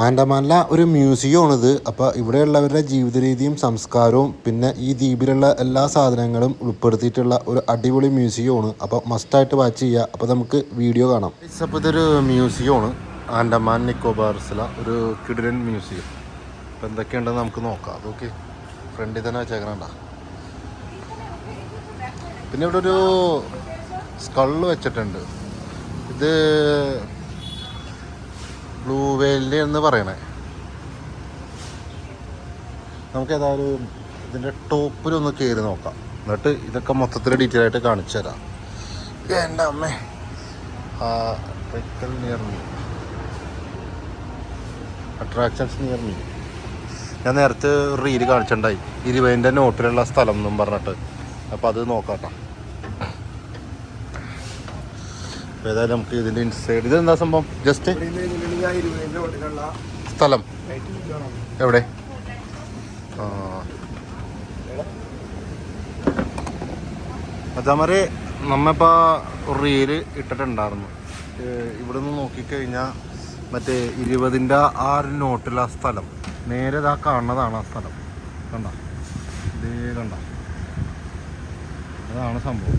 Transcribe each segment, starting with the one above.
ആൻഡമാനിലെ ഒരു മ്യൂസിയമാണിത്. അപ്പോൾ ഇവിടെയുള്ളവരുടെ ജീവിത രീതിയും സംസ്കാരവും പിന്നെ ഈ ദ്വീപിലുള്ള എല്ലാ സാധനങ്ങളും ഉൾപ്പെടുത്തിയിട്ടുള്ള ഒരു അടിപൊളി മ്യൂസിയമാണ്. അപ്പോൾ മസ്റ്റായിട്ട് വാച്ച് ചെയ്യുക. അപ്പോൾ നമുക്ക് വീഡിയോ കാണാം. അപ്പോൾ ഇതൊരു മ്യൂസിയമാണ്. ആൻഡമാൻ നിക്കോബാർസില ഒരു കിഡിലൻ മ്യൂസിയം. അപ്പോൾ എന്തൊക്കെയുണ്ടെന്ന് നമുക്ക് നോക്കാം. അതൊക്കെ ഫ്രണ്ടിൽ തന്നെ വെച്ചേക്കണണ്ട പിന്നെ ഇവിടെ ഒരു സ്കൾ വെച്ചിട്ടുണ്ട്. ഇത് ബ്ലൂ എന്ന് പറയണേ. നമുക്ക് ഏതായാലും ഇതിന്റെ ടോപ്പിലൊന്ന് കയറി നോക്കാം. എന്നിട്ട് ഇതൊക്കെ മൊത്തത്തിൽ ഡീറ്റെയിൽ ആയിട്ട് കാണിച്ചു തരാം. എന്റെ അമ്മേ. Near me attractions near me ഞാൻ നേരത്തെ റീൽ കാണിച്ചിട്ടുണ്ടായി. ഇരുപതിന്റെ നോട്ടിലുള്ള സ്ഥലം എന്നും പറഞ്ഞിട്ട്. അപ്പോൾ അത് നോക്കാട്ടോ. ഏതായാലും നമുക്ക് ഇതിന്റെ ഇൻസൈഡ് ഇതെന്താ സംഭവം? ജസ്റ്റ് സ്ഥലം. എവിടെ? അതേമാതിരി നമ്മിപ്പോൾ റീൽ ഇട്ടിട്ടുണ്ടായിരുന്നു. ഇവിടെ നിന്ന് നോക്കിക്കഴിഞ്ഞാൽ മറ്റേ ഇരുപതിന്റെ ആ ഒരു നോട്ടിലെ ആ സ്ഥലം. നേരെ ഇതാ കാണുന്നതാണ് ആ സ്ഥലം. കണ്ട? ഇതേ കണ്ട? അതാണ് സംഭവം.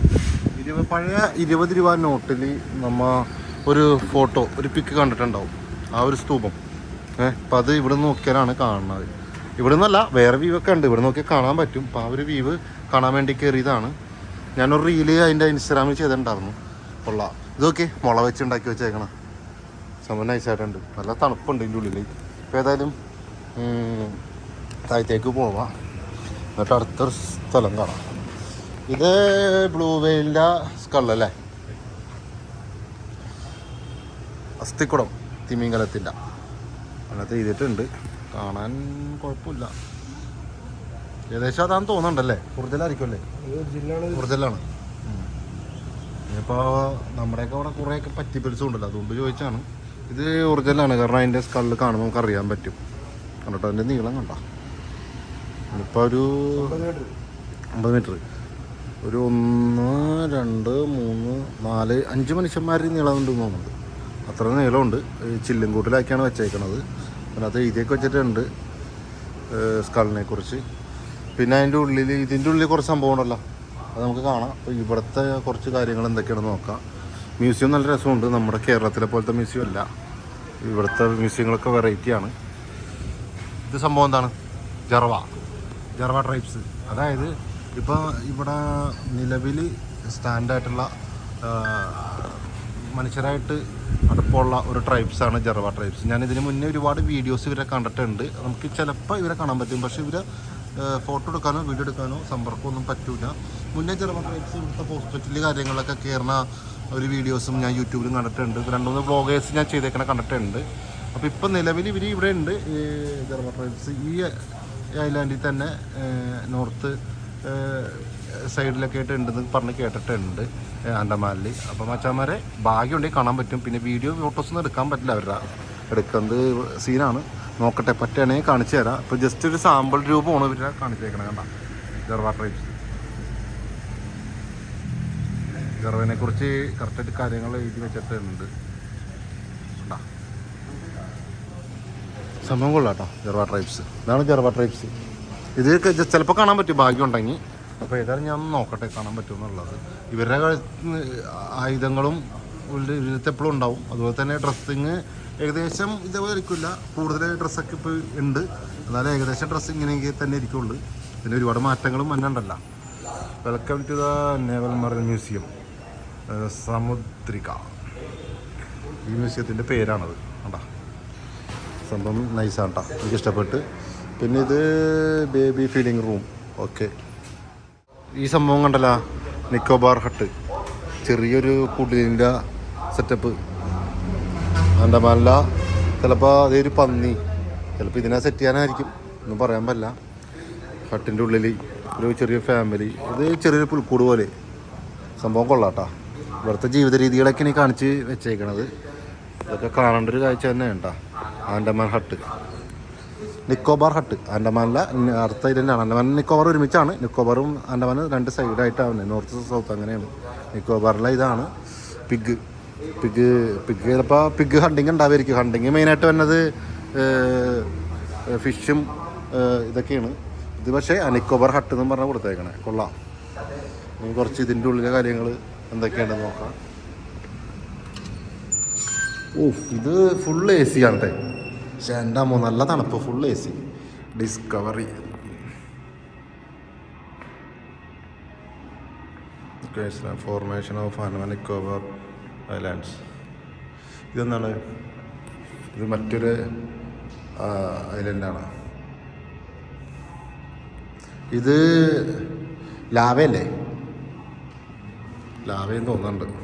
ഇരുപത് പഴയ ഇരുപത് രൂപ നോട്ടിൽ നമ്മ ഒരു ഫോട്ടോ ഒരു പിക്ക് കണ്ടിട്ടുണ്ടാവും. ആ ഒരു സ്തൂപം. ഏഹ് അപ്പം അത് ഇവിടെ നോക്കിയാലാണ് കാണുന്നത്. ഇവിടെ നിന്നല്ല വേറെ വ്യൂ ഒക്കെ ഉണ്ട്. ഇവിടെ നോക്കിയാൽ കാണാൻ പറ്റും. അപ്പം ആ ഒരു വ്യൂ കാണാൻ വേണ്ടി കയറിയതാണ് ഞാനൊരു റീൽ അതിന്റെ ഇൻസ്റ്റാഗ്രാമിൽ ചെയ്തിട്ടുണ്ടായിരുന്നു. ഉള്ള ഇതൊക്കെ മുള വെച്ച് ഉണ്ടാക്കി വെച്ചേക്കണം. സംഭവം നൈസായിട്ടുണ്ട് നല്ല തണുപ്പുണ്ട് ഇതിന്റെ ഉള്ളിൽ അപ്പോൾ ഏതായാലും താഴത്തേക്ക് പോവാം. എന്നിട്ട് അടുത്തൊരു സ്ഥലം കാണാം. ഇത് ബ്ലൂ വെയിലിന്റെ സ്കള്ളല്ലേ അസ്ഥിക്കുടം തിമിംഗലത്തിന്റെ. അങ്ങനത്തെ ചെയ്തിട്ടുണ്ട്. കാണാൻ കുഴപ്പമില്ല. ഏകദേശം അതാന്ന് തോന്നുന്നുണ്ടല്ലേ? ഒറിജിനലായിരിക്കും അല്ലേ ഒറിജിനലാണ് ഇപ്പോൾ നമ്മുടെയൊക്കെ അവിടെ കുറേയൊക്കെ പറ്റിപ്പിടിച്ചും ഉണ്ടല്ലോ. അതുകൊണ്ട് ചോദിച്ചാണ്. ഇത് ഒറിജിനലാണ് കാരണം അതിന്റെ സ്കള്ള് കാണുമ്പോൾ നമുക്ക് അറിയാൻ പറ്റും. കണ്ടോ അതിന്റെ നീളം കണ്ട? ഇപ്പോൾ ഒരു അമ്പത് മീറ്റർ ഒരു ഒന്ന് രണ്ട് മൂന്ന് നാല് അഞ്ച് മനുഷ്യന്മാർ നീളമുണ്ട് തോന്നുന്നുണ്ട്. അത്ര നീളമുണ്ട്. ചില്ലുംകൂട്ടിലാക്കിയാണ് വെച്ചേക്കണത്. അതിനകത്ത് എഴുതിയൊക്കെ വെച്ചിട്ടുണ്ട് സ്കളിനെ കുറിച്ച്. പിന്നെ അതിന്റെ ഉള്ളിൽ ഇതിന്റെ ഉള്ളിൽ കുറച്ച് സംഭവം ഉണ്ടല്ലോ. അത് നമുക്ക് കാണാം. അപ്പോൾ ഇവിടുത്തെ കുറച്ച് കാര്യങ്ങൾ എന്തൊക്കെയാണെന്ന് നോക്കാം. മ്യൂസിയം നല്ല രസമുണ്ട്. നമ്മുടെ കേരളത്തിലെ പോലത്തെ മ്യൂസിയം അല്ല. ഇവിടുത്തെ മ്യൂസിയങ്ങളൊക്കെ വെറൈറ്റിയാണ് ഇത് സംഭവം എന്താണ്? ജർവ ജർവ ട്രൈബ്സ് അതായത് ഇപ്പോൾ ഇവിടെ നിലവിൽ സ്റ്റാൻഡായിട്ടുള്ള മനുഷ്യരായിട്ട് അടുപ്പമുള്ള ഒരു ട്രൈബ്സാണ് ജറവ ട്രൈബ്സ് ഞാൻ ഇതിന് മുന്നേ ഒരുപാട് വീഡിയോസ് ഇവരെ കണ്ടിട്ടുണ്ട്. നമുക്ക് ചിലപ്പോൾ ഇവരെ കാണാൻ പറ്റും. പക്ഷെ ഇവരെ ഫോട്ടോ എടുക്കാനോ വീഡിയോ എടുക്കാനോ സമ്പർക്കമൊന്നും പറ്റൂല. മുന്നേ ചെറുപ്പ ട്രൈബ്സ് ഇവിടുത്തെ ഹോസ്പിറ്റലിൽ കാര്യങ്ങളൊക്കെ കയറുന്ന ഒരു വീഡിയോസും ഞാൻ യൂട്യൂബിലും കണ്ടിട്ടുണ്ട്. രണ്ട് മൂന്ന് വ്ലോഗേഴ്സ് ഞാൻ ചെയ്തേക്കണ കണ്ടിട്ടുണ്ട്. അപ്പോൾ ഇപ്പം നിലവിൽ ഇവർ ഇവിടെ ഉണ്ട് ഈ ജർവ ട്രൈബ്സ് ഈ ഐലാൻഡിൽ തന്നെ നോർത്ത് സൈഡിലൊക്കെ ആയിട്ട് ഉണ്ടെന്ന് പറഞ്ഞ് കേട്ടിട്ടുണ്ട് അണ്ടമാനിൽ അപ്പം മച്ചാന്മാരെ ഭാഗ്യമുണ്ടെങ്കിൽ കാണാൻ പറ്റും. പിന്നെ വീഡിയോ ഫോട്ടോസൊന്നും എടുക്കാൻ പറ്റില്ല അവരുടെ എടുക്കുന്നത് സീനാണ് നോക്കട്ടെ പറ്റുകയാണെങ്കിൽ കാണിച്ചു തരാം. ഇപ്പോൾ ജസ്റ്റ് ഒരു സാമ്പിൾ രൂപമാണ് ഇവരെ കാണിച്ചേക്കണത് കണ്ട. ജർവ ട്രൈബ്സ് ഗർവനെ കുറിച്ച് കറക്റ്റായിട്ട് കാര്യങ്ങൾ എഴുതി വെച്ചിട്ടുണ്ട്. സംഭവം കൊള്ളാം കേട്ടോ ജർവ ട്രൈബ്സ് ഇതാണ് ജർവ ട്രൈബ്സ് ഇത് ചിലപ്പോൾ കാണാൻ പറ്റും ഭാഗ്യം ഉണ്ടെങ്കിൽ. അപ്പോൾ ഏതായാലും ഞാൻ നോക്കട്ടെ കാണാൻ പറ്റുമെന്നുള്ളത്. ഇവരുടെ ആയുധങ്ങളും ഇതിനകത്ത് എപ്പോഴും ഉണ്ടാവും. അതുപോലെ തന്നെ ഡ്രസ്സിങ് ഏകദേശം ഇതേപോലെ ഇരിക്കില്ല കൂടുതൽ ഡ്രസ്സൊക്കെ ഇപ്പോൾ ഉണ്ട്. എന്നാലും ഏകദേശം ഡ്രസ്സ് ഇങ്ങനെയൊക്കെ തന്നെ ഇരിക്കുള്ളൂ. പിന്നെ ഒരുപാട് മാറ്റങ്ങളും വന്നിട്ടുണ്ടല്ലോ welcome to the naval marine museum Samudrika. ഈ മ്യൂസിയത്തിന്റെ പേരാണത്. കണ്ടാ? സംഭവം നൈസാണ് കേട്ടോ എനിക്ക് ഇഷ്ടപ്പെട്ട് പിന്നെ ഇത് ബേബി ഫീഡിങ് റൂം ഓക്കെ ഈ സംഭവം കണ്ടല്ല? നിക്കോബാർ ഹട്ട് ചെറിയൊരു കുടിലിന്റെ സെറ്റപ്പ് അണ്ടമാനല്ല ചിലപ്പോൾ അതേ ഒരു പന്നി. ചിലപ്പോൾ ഇതിനെ സെറ്റ് ചെയ്യാനായിരിക്കും. ഒന്നും പറയാൻ പറ്റില്ല. ഹട്ടിന്റെ ഉള്ളിൽ ഒരു ചെറിയ ഫാമിലി ഇത് ചെറിയൊരു പുൽക്കൂട് പോലെ. സംഭവം കൊള്ളാട്ടാ. ഇവിടുത്തെ ജീവിത രീതികളൊക്കെ ഇനി കാണിച്ച് വെച്ചേക്കണത്. ഇതൊക്കെ കാണേണ്ട ഒരു കാഴ്ച തന്നെയാണ് കേട്ടോ ആൻഡമാൻ ഹട്ട് നിക്കോബാർ ഹട്ട്. ആൻഡമാനിലെ ന- അടുത്ത ഇതിലാണ് ആൻഡമാൻ നിക്കോബാർ ഒരുമിച്ചാണ്. നിക്കോബാറും ആൻഡമാനും രണ്ട് സൈഡായിട്ടാണ്. നോർത്ത് സൗത്ത് അങ്ങനെയാണ്. നിക്കോബാറിലെ ഇതാണ് പിഗ്. പിഗ് പിഗ് ചിലപ്പോൾ പിഗ് ഹണ്ടിങ് ഉണ്ടാവുമായിരിക്കും. ഹണ്ടിങ് മെയിനായിട്ട് വരുന്നത് ഫിഷും ഇതൊക്കെയാണ്. ഇത് പക്ഷേ നിക്കോബാർ ഹട്ട് എന്നും പറഞ്ഞാൽ കൊടുത്തേക്കണേ. കൊള്ളാം. കുറച്ച് ഇതിന്റെ ഉള്ളിലെ കാര്യങ്ങൾ എന്തൊക്കെയാണെന്ന് നോക്കാം. ഓ ഇത് ഫുൾ എ സി ആണ് പക്ഷേ എന്റെ അമ്മ നല്ല തണുപ്പ് full A C discovery formation of Nicobar islands ഇതെന്താണ്? ഇത് മറ്റൊരു ഐലൻഡാണ് ഇത് ലാവയല്ലേ? ലാവയെന്ന് തോന്നുന്നുണ്ട്.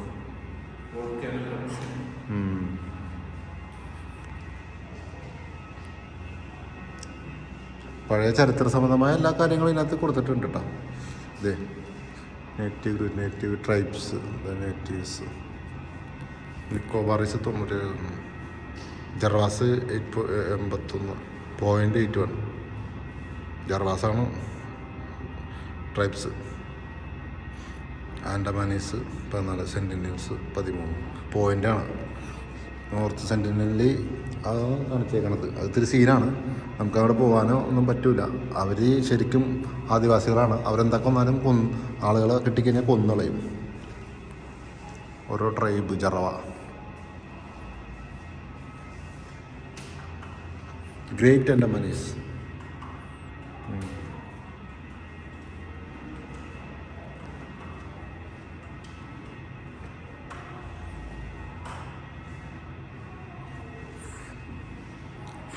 പഴയ ചരിത്ര സംബന്ധമായ എല്ലാ കാര്യങ്ങളും ഇതിനകത്ത് കൊടുത്തിട്ടുണ്ട് കേട്ടോ ഇതേ native native tribes natives Nicobarese തൊണ്ണൂറ്റി ജർവാസ് എയ്റ്റ് എൺപത്തൊന്ന് പോയിന്റ് എയ്റ്റ് വൺ ജർവാസാണ് ട്രൈബ്സ് ആൻഡമാനീസ് പതിനാല് സെന്റിനൽസ് പതിമൂന്ന്. പോയിന്റാണ് നോർത്ത് സെന്റിനലിൽ അതാണ് കാണിച്ചേക്കണത്. അത് ഇത്തിരി സീനാണ്. നമുക്ക് അവിടെ പോകാനോ ഒന്നും പറ്റൂല. അവർ ശരിക്കും ആദിവാസികളാണ്. അവരെന്തൊക്കെ വന്നാലും കൊന്ന് ആളുകളെ കിട്ടിക്കഴിഞ്ഞാൽ കൊന്നുകളയും ഓരോ ട്രൈബ് ജറവ. ഗ്രേറ്റ് ആൻഡമാനീസ്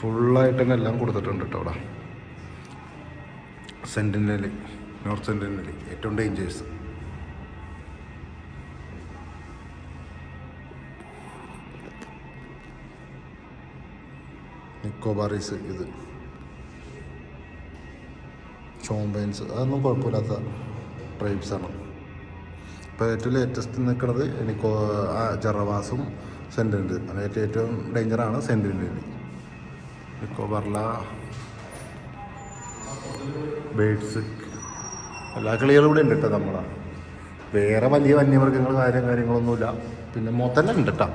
ഫുള്ളായിട്ട് തന്നെ എല്ലാം കൊടുത്തിട്ടുണ്ട് കേട്ടോ അവിടെ. സെന്റിനലി നോർത്ത് സെന്റിനലി ഏറ്റവും ഡേഞ്ചേഴ്സ് നിക്കോബാറീസ് ഇത്. ചോംബൈൻസ് അതൊന്നും കുഴപ്പമില്ലാത്ത ട്രൈബ്സാണ് ഇപ്പോൾ ഏറ്റവും ലേറ്റസ്റ്റ് നിൽക്കുന്നത് എനിക്കോ ജറവാസും സെന്റിനലി അതിനേറ്റവും ഏറ്റവും ഡേഞ്ചറാണ് സെന്റിനലി നിക്കോബാറില ബേഡ്സ് എല്ലാ കിളികളും ഇവിടെ ഉണ്ട് കേട്ടോ നമ്മളെ. വേറെ വലിയ വന്യമൃഗങ്ങൾ കാര്യം കാര്യങ്ങളൊന്നുമില്ല. പിന്നെ മുതല ഉണ്ട് കേട്ടോ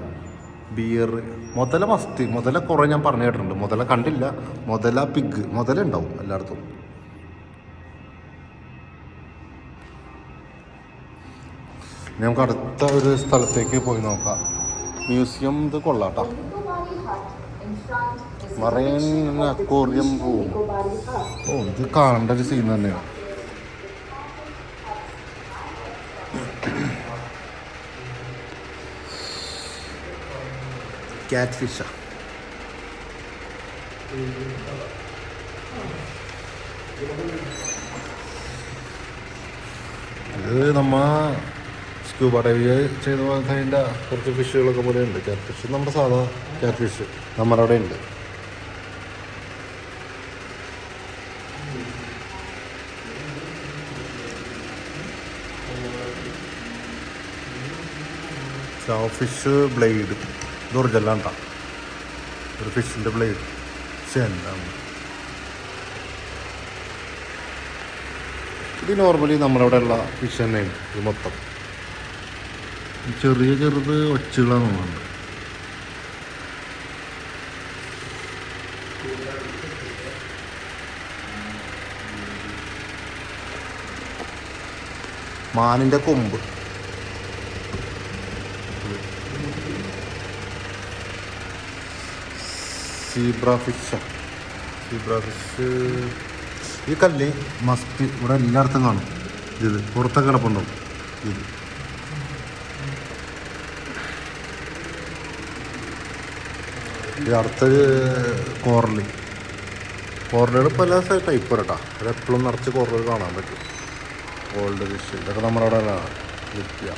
ബിയർ മുതല മസ്തി മുതല കുറേ ഞാൻ പറഞ്ഞു കേട്ടിട്ടുണ്ട്. മുതല കണ്ടില്ല. മുതല പിഗ് മുതല ഉണ്ടാവും എല്ലായിടത്തും. നമുക്ക് അടുത്ത ഒരു സ്ഥലത്തേക്ക് പോയി നോക്കാം. മ്യൂസിയം ഇത് കൊള്ളാട്ടോ മറൈൻ അക്വോറിയം റൂം ഓ ഇത് കാണേണ്ട ഒരു സീൻ തന്നെയാണ് ക്യാറ്റ് ഫിഷാ ഇത് നമ്മ സ്ക്യൂബ ഡൈവ് ചെയ്ത പോലത്തെ അതിന്റെ കുറച്ച് ഫിഷുകളൊക്കെ പോലെ ഉണ്ട് ക്യാറ്റ് ഫിഷ് നമ്മുടെ സാധാ ക്യാറ്റ് ഫിഷ് നമ്മുടെ അവിടെ ഉണ്ട് ഫിഷ് ബ്ലേഡ് ഇത് ഒറിജിനലാണ്. ഒരു ഫിഷിന്റെ ബ്ലേഡ് പക്ഷേ എന്താണ് ഇത് നോർമലി നമ്മളവിടെ ഉള്ള ഫിഷ് തന്നെയാണ് ഇത് മൊത്തം. ചെറിയ ചെറുത് ഒച്ചുകളാണ് തോന്നുന്നുണ്ട് മാനിന്റെ കൊമ്പ്. സീബ്ര ഫിഷ് സീബ്ര ഫിഷ് ഈ കല്ല് മസ്റ്റ് ഇവിടെ എല്ലായിടത്തും കാണും. ഇത് പുറത്തെ കിടപ്പുണ്ടാവും ഇത്. ഇത് അടുത്തത് കോറൽ. കോറലുകൾ പല ടൈപ്പ് വരട്ടാ അത് എപ്പോഴും നിറച്ച് കോറലുകൾ കാണാൻ പറ്റും. ഗോൾഡ് ഫിഷ് ഇതൊക്കെ നമ്മുടെ അവിടെ വിൽക്കുക.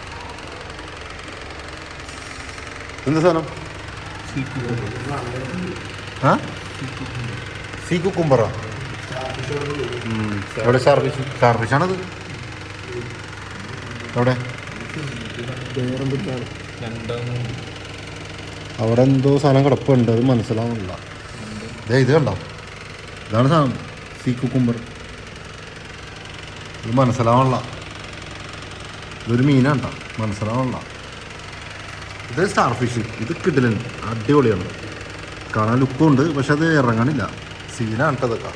എന്ത് സാധനം? സീ കുക്കുംബറോ. എവിടെ ഷാർഫിഷ് ഷാർഫിഷാണത് എവിടെ? അവിടെ എന്തോ സാധനം കിടപ്പുണ്ട് അത് മനസ്സിലാവുന്നില്ല. ദേ ഇത് കണ്ടോ? ഇതാണ് സാധനം. Sea cucumber. ഇത് മനസ്സിലാവണില്ല ഇതൊരു മീനാണ്ട മനസ്സിലാവണില്ല ഇത് സ്റ്റാർ ഫിഷ് ഇത് കിട്ടില്ല അടിപൊളിയാണ്. കാണാൻ ലുക്കും ഉണ്ട് പക്ഷെ അത് ഇറങ്ങണില്ല സീനാണ് കേട്ടതൊക്കെ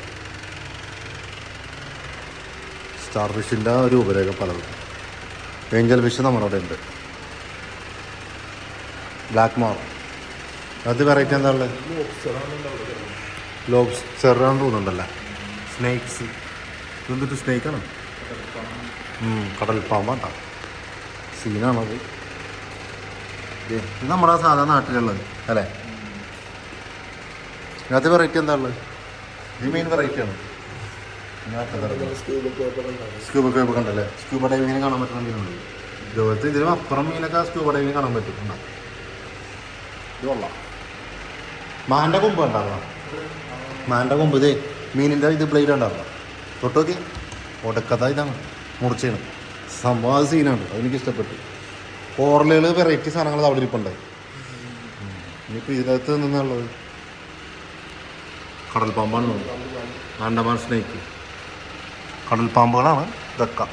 സ്റ്റാർ ഫിഷിന്റെ രൂപരേഖ പലതും. ഏഞ്ചൽ ഫിഷ് നമ്മുടെ അവിടെ ഉണ്ട്. ബ്ലാക്ക് മാർ. അത് വെറൈറ്റി എന്താ ഉള്ളത്? ലോബ്സ് ചെറാൻ തോന്നുന്നുണ്ടല്ലേ? സ്നേക്സ് ഇതെന്തിട്ട് സ്നേക്കാണ് കടൽ പാമ്പാട്ടാ സീനാണത്. ഇത് നമ്മുടെ സാധാ നാട്ടിലുള്ളത് അല്ലേ? ഇതിനകത്ത് വെറൈറ്റി എന്താ ഉള്ളത്? ഈ മെയിൻ വെറൈറ്റി ആണ്. സ്കൂബ് കേബ് കണ്ടല്ലേ സ്കൂബ ഡൈവിങ്ങിന് കാണാൻ പറ്റുന്ന മീനുണ്ട്. ഇതുപോലത്തെ ഇതിലും അപ്പുറം മീനൊക്കെ സ്കൂബ ഡൈവിങ് കാണാൻ പറ്റും. ഉണ്ടാ. ഇത് മാന്റെ കൊമ്പ് ഉണ്ടാവുക മാന്റെ കൊമ്പ് ഇതേ മീനിന്റെ ഇത് ബ്ലേഡ് ഉണ്ടാവുക തൊട്ടോക്കി ഒടക്കഥ ഇതാണ്. മുറിച്ചാണ്. സംഭവം സീനാണ് അതെനിക്ക് ഇഷ്ടപ്പെട്ടു. കോറലുകൾ വെറൈറ്റി സാധനങ്ങൾ അവിടെ ഇരിപ്പുണ്ട്. ഇനിയിപ്പോൾ ഇതിനകത്ത് നിന്നുള്ളത് കടൽ പാമ്പാണ്. ആൻഡമാൻ സ്നേക്ക് കടൽ പാമ്പുകളാണ് ഇതൊക്കെ.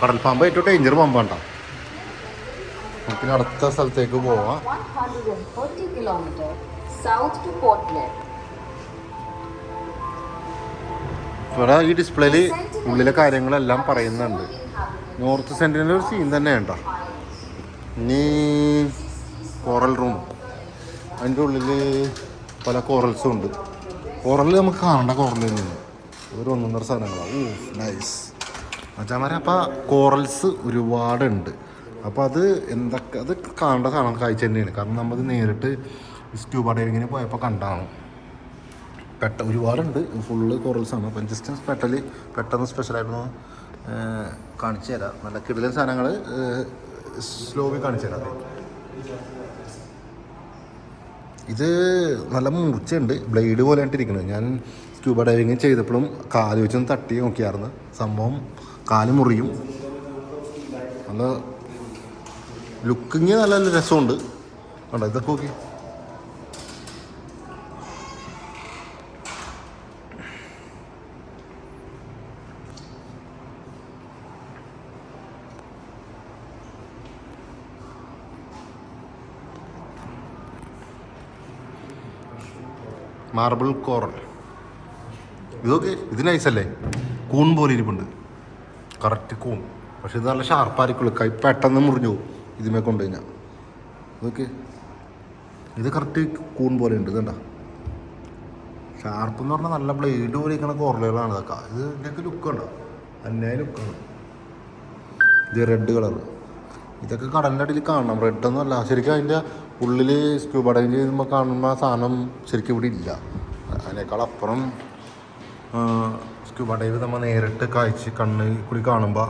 കടൽ പാമ്പ് ഏറ്റവും ഡേഞ്ചർ പാമ്പാണ്ട. നമുക്കിനി അടുത്ത സ്ഥലത്തേക്ക് പോവാം. 140 kilometers south to Port Blair. ഇവിടെ ഈ ഡിസ്പ്ലേയിൽ ഉള്ളിലെ കാര്യങ്ങളെല്ലാം പറയുന്നുണ്ട്. നോർത്ത് സെന്റിന്റെ ഒരു സീൻ തന്നെ ഉണ്ടോ ഇനി കോറൽ റൂം അതിന്റെ ഉള്ളിൽ പല കോറൽസും ഉണ്ട്. കോറൽ നമുക്ക് കാണണ്ട കോറലിൽ നിന്ന് ഒരു ഒന്നൊന്നര സാധനങ്ങളാണ് ഓ നൈസ് മച്ചാമാരെ അപ്പോൾ കോറൽസ് ഒരുപാടുണ്ട്. അപ്പോൾ അത് എന്തൊക്കെ അത് കാണേണ്ട സാധനം കാഴ്ച തന്നെയാണ്. കാരണം നമ്മൾ നേരിട്ട് സ്ക്യൂബ ഡൈവിങ്ങിന് പോയപ്പോൾ കണ്ടാണ്. പെട്ട ഒരുപാടുണ്ട്. ഫുള്ള് കോറൽസാണ് അപ്പം ജസ്റ്റ് പെട്ടൽ പെട്ടെന്ന് സ്പെഷ്യലായിരുന്നു കാണിച്ചു തരാം. നല്ല കിടിലൻ സാധനങ്ങൾ സ്ലോവി കാണിച്ചു തരാം. ഇത് നല്ല മൂർച്ചയുണ്ട്. ബ്ലേഡ് പോലെ ആയിട്ടിരിക്കുന്നത് ഞാൻ സ്ക്യൂബ ഡൈവിങ് ചെയ്തപ്പോഴും കാൽ വെച്ചൊന്ന് തട്ടി നോക്കിയായിരുന്നു. സംഭവം കാൽ മുറിയും. നല്ല ലുക്കിങ് നല്ല രസമുണ്ട്. കണ്ടോ? ഇതൊക്കെ നോക്കി മാർബിൾ കോറൽ ഇതൊക്കെ ഇത് നൈസല്ലേ കൂൺ പോലെ ഇരിപ്പുണ്ട്. കറക്റ്റ് കൂൺ. പക്ഷെ ഇത് നല്ല ഷാർപ്പായിരിക്കുള്ളൂ കൈ പെട്ടെന്ന് മുറിഞ്ഞു പോകും. ഇതിമേ കൊണ്ട് കഴിഞ്ഞാൽ ഇതൊക്കെ ഇത് കറക്റ്റ് കൂൺ പോലെ ഉണ്ട്. ഇതണ്ട ഷാർപ്പ് എന്ന് പറഞ്ഞാൽ നല്ല ബ്ലേഡ് പോലെ ഇരിക്കുന്ന കോറലുകളാണ് ഇതൊക്കെ. ഇത് ഇതിന്റെയൊക്കെ ലുക്ക് ഉണ്ടോ അന്യായ ലുക്കാണ് ഇത് റെഡ് കളർ ഇതൊക്കെ കടലിന്റെ അടിയിൽ കാണണം. റെഡ് ഒന്നും അല്ല. ശരിക്കും അതിന്റെ ഉള്ളിൽ സ്ക്യൂബ ഡൈവിങ് ചെയ്യുമ്പോൾ കാണുന്ന സാധനം ശരിക്കും ഇവിടെ ഇല്ല. അതിനേക്കാൾ അപ്പുറം സ്ക്യൂബ ഡൈവ് നമ്മൾ നേരിട്ട് കാഴ്ച കണ്ണ് കൂടി കാണുമ്പോൾ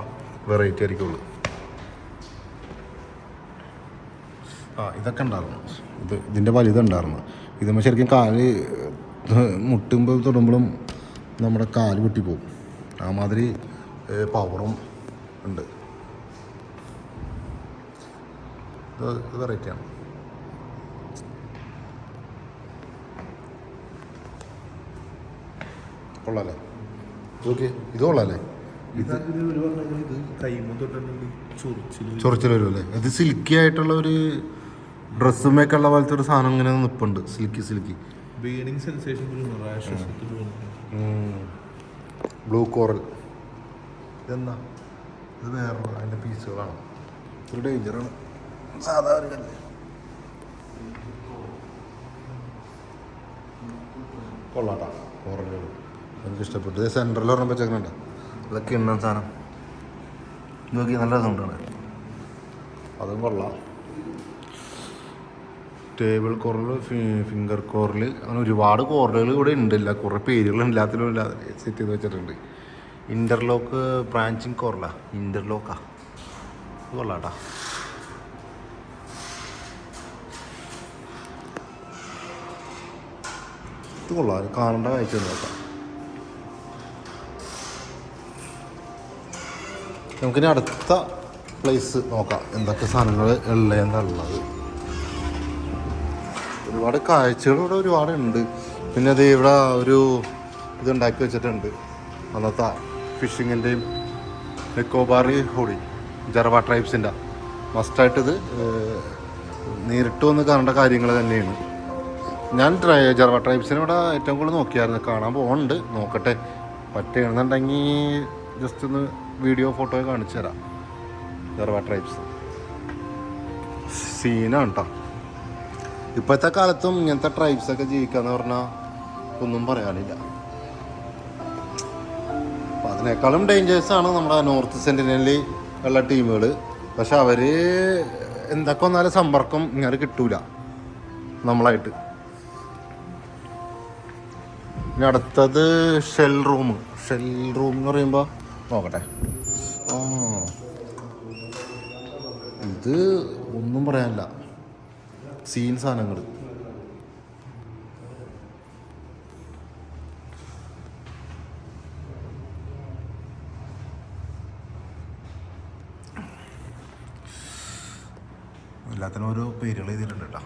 വെറൈറ്റി ആയിരിക്കുള്ളൂ ആ ഇതൊക്കെ ഉണ്ടായിരുന്നു. ഇത് ഇതിന്റെ വലുതുണ്ടായിരുന്നു ഇതുമ്പോൾ ശരിക്കും കാൽ മുട്ടുമ്പോൾ തൊടുമ്പോഴും നമ്മുടെ കാൽ പൊട്ടിപ്പോവും. ആ മാതിരി പവറും ഉണ്ട്. ഇത് വെറൈറ്റിയാണ് കൊള്ളാല്ലേ? ഓക്കെ ഇത് കൊള്ളാലേ ഇത് ചൊറിച്ചിൽ വരും. അല്ലേ? ഇത് സിൽക്കി ആയിട്ടുള്ള ഒരു ഡ്രസ്സ് ഉള്ള പോലത്തെ ഒരു സാധനം ഇങ്ങനെ നിപ്പുണ്ട് സിൽക്കി സിൽക്കി. ബ്ലൂ കോറൽ ഇതെന്താ? ഇത് വേറെ അതിന്റെ പീസുകളാണ്. ഒരു ഡേഞ്ചറാണ് സാധാരണ കല്ല്. കൊള്ളാട്ടാ. കോറലുകൾ എനിക്ക് ഇഷ്ടപ്പെട്ടു സെൻട്രൽ പറഞ്ഞപ്പോൾ ചെക്കനുണ്ടോ അതൊക്കെ ഉണ്ടെന്ന് സാധനം. നോക്കി നല്ല രസമുണ്ടാണ്. അതും കൊള്ളാം. ടേബിൾ കോറൽ ഫിംഗർ കോറൽ അങ്ങനെ ഒരുപാട് കോറലുകൾ ഇവിടെ ഉണ്ടല്ല. കുറേ പേരുകൾ ഇല്ലാത്തതിലും ഇല്ലാതെ സെറ്റ് ചെയ്ത് വെച്ചിട്ടുണ്ട്. ഇന്റർലോക്ക് ബ്രാഞ്ചിങ് കോറലാ. ഇന്റർലോക്കാ കൊള്ളാട്ടാ. ഇത് കൊള്ളാം. കാണേണ്ട കാഴ്ച നോക്കാം നമുക്കിനി അടുത്ത പ്ലേസ് നോക്കാം. എന്തൊക്കെ സാധനങ്ങൾ ഉള്ളതെന്നുള്ളത്. ഒരുപാട് കാഴ്ചകൾ ഇവിടെ ഒരുപാട് ഉണ്ട് പിന്നെ അത് ഇവിടെ ഒരു ഇതുണ്ടാക്കി വെച്ചിട്ടുണ്ട്. അന്നത്തെ ഫിഷിങ്ങിന്റെയും നിക്കോബാറി ഹോഡി ജർവ ട്രൈബ്സിന്റെ മസ്റ്റായിട്ടിത് നേരിട്ട് വന്ന് കാണേണ്ട കാര്യങ്ങൾ തന്നെയാണ്. ഞാൻ ട്രൈ ജർവ ട്രൈബ്സിനെ ഇവിടെ ഏറ്റവും കൂടുതൽ നോക്കിയായിരുന്നു. കാണാൻ പോകുന്നുണ്ട് നോക്കട്ടെ. പറ്റുകയാണെന്നുണ്ടെങ്കിൽ ജസ്റ്റ് ഒന്ന് വീഡിയോ ഫോട്ടോ കാണിച്ചു തരാം. ജർവ ട്രൈബ്സ് സീനാണ് കേട്ടോ ഇപ്പോഴത്തെ കാലത്തും ഇങ്ങനത്തെ ട്രൈബ്സ് ഒക്കെ ജീവിക്കാന്ന് പറഞ്ഞാൽ ഒന്നും പറയാനില്ല. അപ്പൊ അതിനേക്കാളും ആണ് നമ്മുടെ നോർത്ത് സെന്റിനലി ഉള്ള ടീമുകൾ പക്ഷെ അവർ എന്തൊക്കെ വന്നാലും സമ്പർക്കം ഇങ്ങനെ കിട്ടൂല. നമ്മളായിട്ട്. ഇനി അടുത്തത് ഷെൽ റൂം ഷെൽ റൂം എന്ന് പറയുമ്പോൾ നോക്കട്ടെ. ആ. ഇത് ഒന്നും പറയാനില്ല. സീൻ സാധനങ്ങൾ. എല്ലാത്തിനും ഓരോ പേരുകൾ എഴുതിയിട്ടുണ്ട് കേട്ടോ.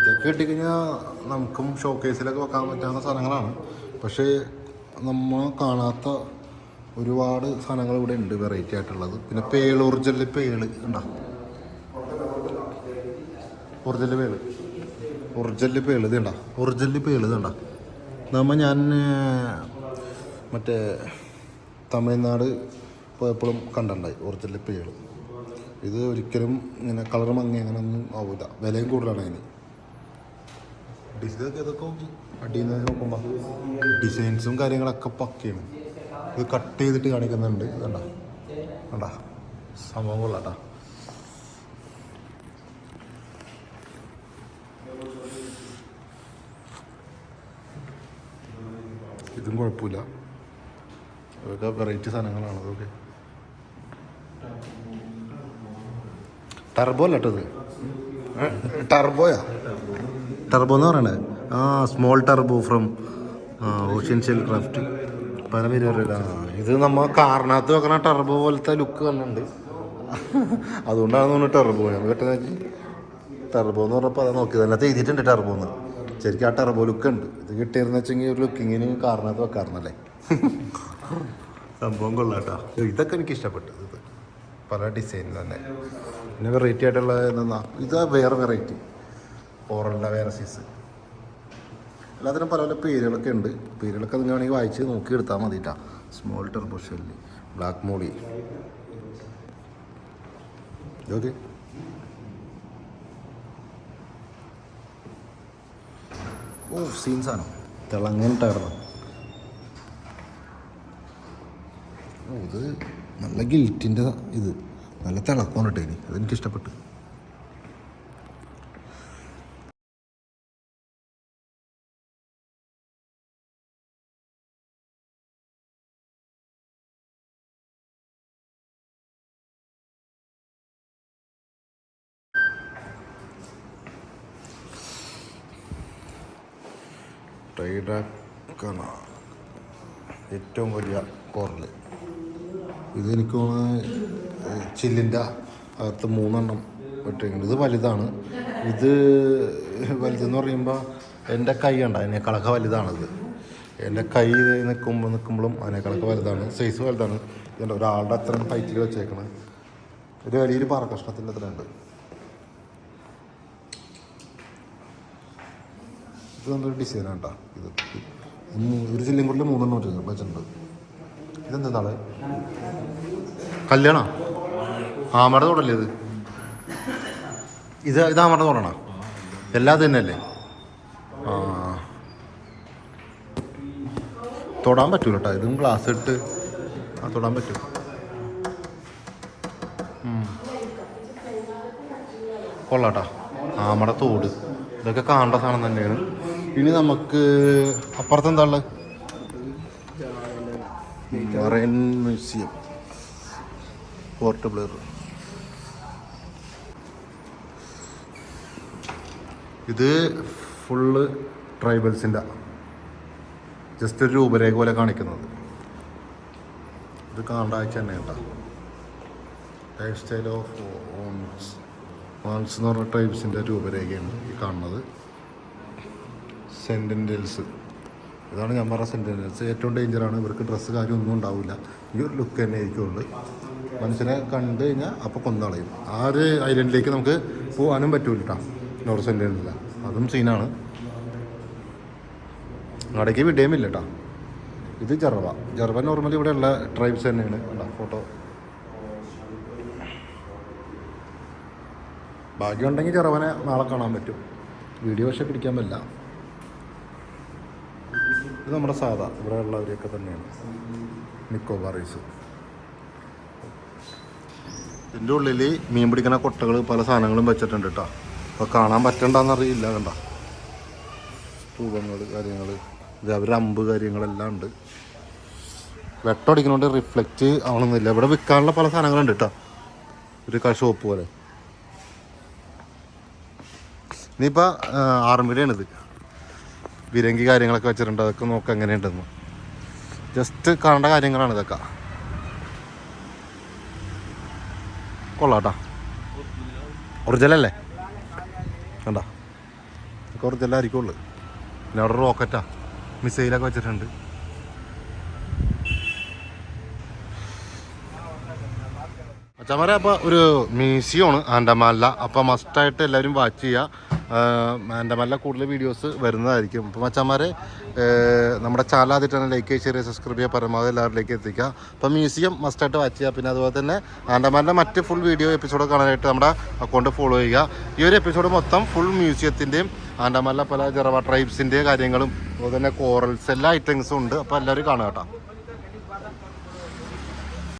ഇതൊക്കെ കിട്ടിക്കഴിഞ്ഞാൽ നമുക്കും ഷോക്കേസിലൊക്കെ വെക്കാൻ പറ്റാവുന്ന സാധനങ്ങളാണ്. പക്ഷേ നമ്മൾ കാണാത്ത ഒരുപാട് സാധനങ്ങൾ ഇവിടെ ഉണ്ട് വെറൈറ്റി ആയിട്ടുള്ളത്. പിന്നെ പേൾ ഒറിജിനൽ പേൾ ഉണ്ടാ ഒറിജിനൽ പേൾ. ഒറിജിനൽ പേൾ ഇത് ഉണ്ടോ ഒറിജിനൽ പേൾ ഇത് ഉണ്ടോ നമ്മ ഞാൻ മറ്റേ തമിഴ്നാട് പോയപ്പോഴും കണ്ടുണ്ടായി ഒറിജിനൽ പേൾ. ഇത് ഒരിക്കലും ഇങ്ങനെ കളർ മങ്ങി അങ്ങനെ ഒന്നും ആവില്ല വിലയും കൂടുതലാണ് അതിന്. ഡിസൈനൊക്കെ ഇതൊക്കെ നോക്കി? അടിയിൽ നിന്ന് നോക്കുമ്പോൾ ഡിസൈൻസും കാര്യങ്ങളൊക്കെ പക്കയാണ്. ഇത് കട്ട് ചെയ്തിട്ട് കാണിക്കുന്നുണ്ട്. കണ്ട? കണ്ട? സംഭവം കൊള്ളാട്ടാ. ഇതും കുഴപ്പമില്ല. അതൊക്കെ വെറൈറ്റി സാധനങ്ങളാണ്. അതൊക്കെ. ടർബോ അല്ല കേട്ടത് ടർബോയാ ടർബോ എന്ന് പറയണേ? ആ small turbo from ocean shell craft പല പേര് ഇത് നമ്മ കാറിനകത്ത് വെക്കണ ടർബോ പോലത്തെ ലുക്ക് കണ്ടുണ്ട് അതുകൊണ്ടാണ് തോന്നുന്നു ടർബോ ഞാൻ കേട്ടത് ടർബോ എന്ന് പറഞ്ഞപ്പോൾ അത് നോക്കിയത്. അതിനകത്ത് എഴുതിയിട്ടുണ്ട് ടർബോ എന്ന്. ശരിക്കും ആ ടർബോ ലുക്ക് ഉണ്ട്. ഇത് കിട്ടിയിരുന്ന വെച്ചെങ്കിൽ ഒരു ലുക്കിങ്ങിന് കാറിനകത്ത് വെക്കാറുണ്ടല്ലേ സംഭവം കൊള്ളാട്ടോ ഇതൊക്കെ എനിക്ക് ഇഷ്ടപ്പെട്ടു പല ഡിസൈനിൽ തന്നെ. പിന്നെ വെറൈറ്റി ആയിട്ടുള്ള എന്താ ഇത് വേറെ വെറൈറ്റി ഓറല്ല വേറെ സൈസ് എല്ലാത്തിനും പല പല പേരുകളൊക്കെ ഉണ്ട്. പേരുകളൊക്കെ നിങ്ങൾ വേണമെങ്കിൽ വായിച്ച് നോക്കി എടുത്താൽ മതിട്ടാ small turbo black molly okay ഓ സീൻസാണോ തിളങ്ങൻ ടയറാണ്. ഓ ഇത് നല്ല ഗിൽറ്റിന്റെ ഇത്. നല്ല തിളക്കം കേട്ടോ ഇനി. അതെനിക്ക് ഇഷ്ടപ്പെട്ടു ഏറ്റവും വലിയ കോറൽ ഇത് എനിക്ക് തോന്നുന്നത് ചില്ലിന്റെ അകത്ത് മൂന്നെണ്ണം ഇട്ടിരിക്കുന്നത് ഇത് വലുതാണ്. ഇത് വലുതെന്ന് പറയുമ്പോൾ എന്റെ കൈ ഉണ്ട് അതിനേക്കാളൊക്കെ വലുതാണിത്. എന്റെ കൈ നിൽക്കുമ്പോൾ നിൽക്കുമ്പോഴും അതിനേക്കാളൊക്കെ വലുതാണ്. സൈസ് വലുതാണ്. ഇതിന്റെ ഒരാളുടെ അത്രയും ഹൈറ്റിൽ വെച്ചേക്കണത് ഒരു വലിയൊരു പാറക്കഷ്ണത്തിന്റെ അത്ര ഉണ്ട്. ഇത് നല്ലൊരു ഡിസൈനാണ് കേട്ടോ ഇത്. ഇത് ഒരു ചില്ലും കൂടുതൽ മൂന്നെണ്ണം വെച്ചിട്ടുണ്ട്. വെച്ചിട്ടുണ്ട്. ഇതെന്താ നാളെ? കല്യാണ? ആമയുടെ തോടല്ലേ ഇത്? ഇത് ഇത് ആമയുടെ തോടണ. എല്ലാം തന്നെയല്ലേ? ആ. തൊടാൻ പറ്റൂല കേട്ടോ ഇതും ഗ്ലാസ് ഇട്ട് ആ തൊടാൻ പറ്റും. കൊള്ളാട്ടാ. ആമയുടെ തോട്. ഇതൊക്കെ കാണേണ്ട സാധനം തന്നെയാണ്. ഇനി നമുക്ക് അപ്പുറത്ത് എന്താ ഉള്ളത്? മറൈൻ മ്യൂസിയം പോർട്ട് ബ്ലെയർ ഇത് ഫുള്ള് ട്രൈബൽസിന്റെ ജസ്റ്റ് ഒരു രൂപരേഖ പോലെ കാണിക്കുന്നത്. ഇത് കാണാഴ്ച തന്നെ കേട്ടോ. Lifestyle of ons ons എന്ന് പറഞ്ഞ ട്രൈബ്സിന്റെ രൂപരേഖയാണ് ഈ കാണുന്നത്. സെന്റിൻഡൽസ് ഇതാണ് ഞാൻ പറഞ്ഞ സെന്റൻസ് ഏറ്റവും ഡേഞ്ചറാണ് ഇവർക്ക് ഡ്രസ്സ് കാര്യം ഒന്നും ഉണ്ടാവില്ല. ഈ ഒരു ലുക്ക് തന്നെ ആയിരിക്കുള്ളൂ മനുഷ്യനെ കണ്ടു കഴിഞ്ഞാൽ അപ്പോൾ കൊന്നളയും. ആ ഒരു ഐലൻഡിലേക്ക് നമുക്ക് പോകാനും പറ്റൂല കേട്ടോ നോർത്ത് സെന്റൻസില്ല അതും സീനാണ് അങ്ങടേക്ക് ഇല്ല കേട്ടോ ഇത് ജർവ. ജർവ നോർമലി ഇവിടെയുള്ള ട്രൈബ്സ് തന്നെയാണ്. കേട്ടോ ഫോട്ടോ ഭാഗ്യമുണ്ടെങ്കിൽ ചെറവനെ നാളെ കാണാൻ പറ്റും. വീഡിയോ പക്ഷെ പിടിക്കാൻ പറ്റില്ല. ഇത് നമ്മുടെ സാധാ. ഇവിടെ ഉള്ളവരെയൊക്കെ തന്നെയാണ്. നിക്കോബാറീസ് ഇതിന്റെ ഉള്ളിൽ മീൻ പിടിക്കുന്ന കൊട്ടകൾ പല സാധനങ്ങളും വെച്ചിട്ടുണ്ട് കേട്ടോ അപ്പോൾ കാണാൻ പറ്റണ്ടെന്നറിയില്ല കണ്ട. സ്തൂപങ്ങൾ കാര്യങ്ങൾ ഇത് അവരുടെ അമ്പ് കാര്യങ്ങളെല്ലാം ഉണ്ട്. വെട്ടടിക്കുന്നോണ്ട് റിഫ്ലക്റ്റ് ആവണമെന്നില്ല ഇവിടെ വിൽക്കാനുള്ള പല സാധനങ്ങളുണ്ട് കേട്ടോ ഒരു കഷോപ്പ് പോലെ. ഇനിയിപ്പോൾ ആറന്മുളയാണിത്. വിരങ്കി കാര്യങ്ങളൊക്കെ വെച്ചിട്ടുണ്ട്. അതൊക്കെ നോക്കാം എങ്ങനെയുണ്ടെന്ന്. ജസ്റ്റ് കാണേണ്ട കാര്യങ്ങളാണ് ഇതൊക്കെ. കൊള്ളാട്ടാ. ഒറിജിനലല്ലേ? കണ്ടാ? ഇതൊക്കെ ഒറിജിനലായിരിക്കും ആയിരിക്കുള്ളൂ പിന്നെ അവിടെ റോക്കറ്റാ. മിസൈലൊക്കെ വെച്ചിട്ടുണ്ട്. അച്ഛന്മാരെ അപ്പോൾ ഒരു മ്യൂസിയമാണ് ആൻഡമാല അപ്പോൾ മസ്റ്റായിട്ട് എല്ലാവരും വാച്ച് ചെയ്യുക. ആൻഡമാല കൂടുതൽ വീഡിയോസ് വരുന്നതായിരിക്കും. അപ്പോൾ മച്ചന്മാരെ നമ്മുടെ ചാനൽ ആദ്യമായിട്ടാണ് ലൈക്ക് ചെറിയ സബ്സ്ക്രൈബ് ചെയ്യുക പരമാവധി എല്ലാവരിലേക്ക് എത്തിക്കുക. അപ്പോൾ മ്യൂസിയം മസ്റ്റായിട്ട് വാച്ച് ചെയ്യുക. പിന്നെ അതുപോലെ തന്നെ ആൻഡമാന്റെ മറ്റ് ഫുൾ വീഡിയോ എപ്പിസോഡ് കാണാനായിട്ട് നമ്മുടെ അക്കൗണ്ട് ഫോളോ ചെയ്യുക. ഈ ഒരു എപ്പിസോഡ് മൊത്തം ഫുൾ മ്യൂസിയത്തിന്റെയും ആൻഡമാലിലെ പല ജറവ ട്രൈബ്സിന്റെ കാര്യങ്ങളും അതുപോലെ തന്നെ കോറൽസ് എല്ലാ ഐറ്റംസും ഉണ്ട്. അപ്പോൾ എല്ലാവരും കാണുക കേട്ടോ.